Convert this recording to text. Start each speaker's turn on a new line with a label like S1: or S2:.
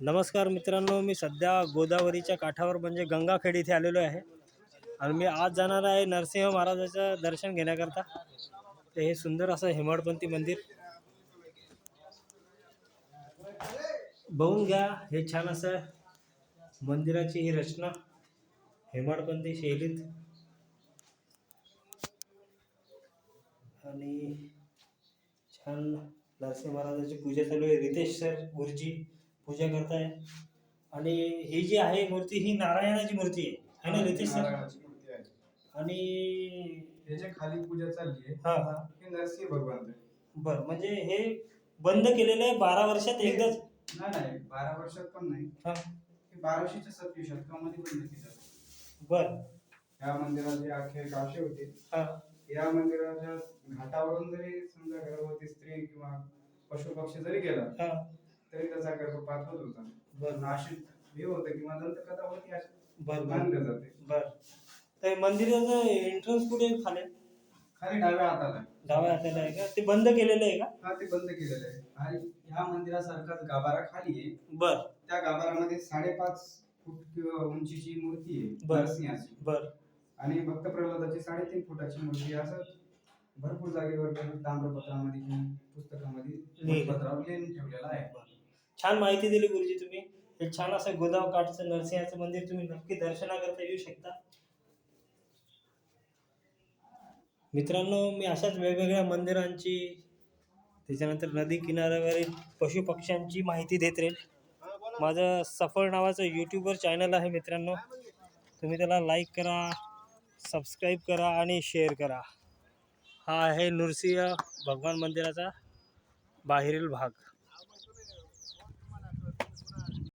S1: नमस्कार मित्रांनो मी सध्या गोदावरीच्या काठावर म्हणजे गंगाखेड इथे आलेलो आहे. आणि मी आज जाणार आहे नरसिंह महाराजाचं दर्शन घेण्याकरता. तर हे सुंदर असं हेमाडपंथी मंदिर. बघून घ्या हे छान असं मंदिराची ही रचना हेमाडपंथी शैलीत. आणि छान नरसिंह महाराजाची पूजा चालू आहे. रितेश सर गुरुजी पूजा करताय. आणि ही जी आहे मूर्ती ही नारायणाची मूर्ती आहे. है ना रितेश सर?
S2: नारायणाची मूर्ती आहे.
S1: आणि
S2: ह्याच्या खाली पूजा चालली आहे
S1: हा हा.
S2: हे नरसिंह भगवान आहे.
S1: बर म्हणजे हे बंद केलेलं आहे बारा वर्षात एकदाच?
S2: नाही नाही बारा वर्षात पण नाही.
S1: हा.
S2: हे बाराशेच्या सतवी शतकामध्ये बंद केलं
S1: बर.
S2: या मंदिराचे अखेर काशे होते.
S1: हा.
S2: या मंदिराच्या घाटावरून जरी समजा गर्भवती स्त्री किंवा पशु पक्षी जरी गेला
S1: हा.
S2: तरी त्याचा गर्भपात होत होता.
S1: बर.
S2: नाशिक हे होतं किंवा दंतकथा होती अशी
S1: बर बर.
S2: मानलं जाते.
S1: बर. तर मंदिराचं एंट्रन्स कुठे आहे खाली?
S2: खाली डाव्या हाताला आहे.
S1: डाव्या हाताला आहे का? ते बंद केलेलं आहे का?
S2: हा ते बंद केलेलं आहे. आणि ह्या मंदिरासारखाच गाभारा खाली आहे.
S1: बर.
S2: त्या गाभारामध्ये साडेपाच फूट किंवा उंचीची मूर्ती आहे
S1: बर.
S2: नरसिंहाची.
S1: बर.
S2: आणि भक्त प्रल्हादाची साडेतीन फुटाची मूर्ती आहे. असं भरपूर जागेवर ताम्रपत्रामध्ये किंवा पुस्तकामध्ये
S1: लिहिलं.
S2: पत्रावर लिहून ठेवलेलं आहे.
S1: छान माहिती दिली गुरुजी तुम्ही. हे छान असं गोदाव काठचं नरसिंहाचं मंदिर तुम्ही नक्की दर्शनाकरता येऊ शकता. मित्रांनो मी अशाच वेगवेगळ्या मंदिरांची त्याच्यानंतर नदी किनाऱ्यावरील पशुपक्ष्यांची माहिती देत राहील. माझं सफळ नावाचं यूट्यूबवर चॅनल आहे मित्रांनो. तुम्ही त्याला लाईक करा सबस्क्राईब करा आणि शेअर करा. हा आहे नृसिंह भगवान मंदिराचा बाहेरील भाग.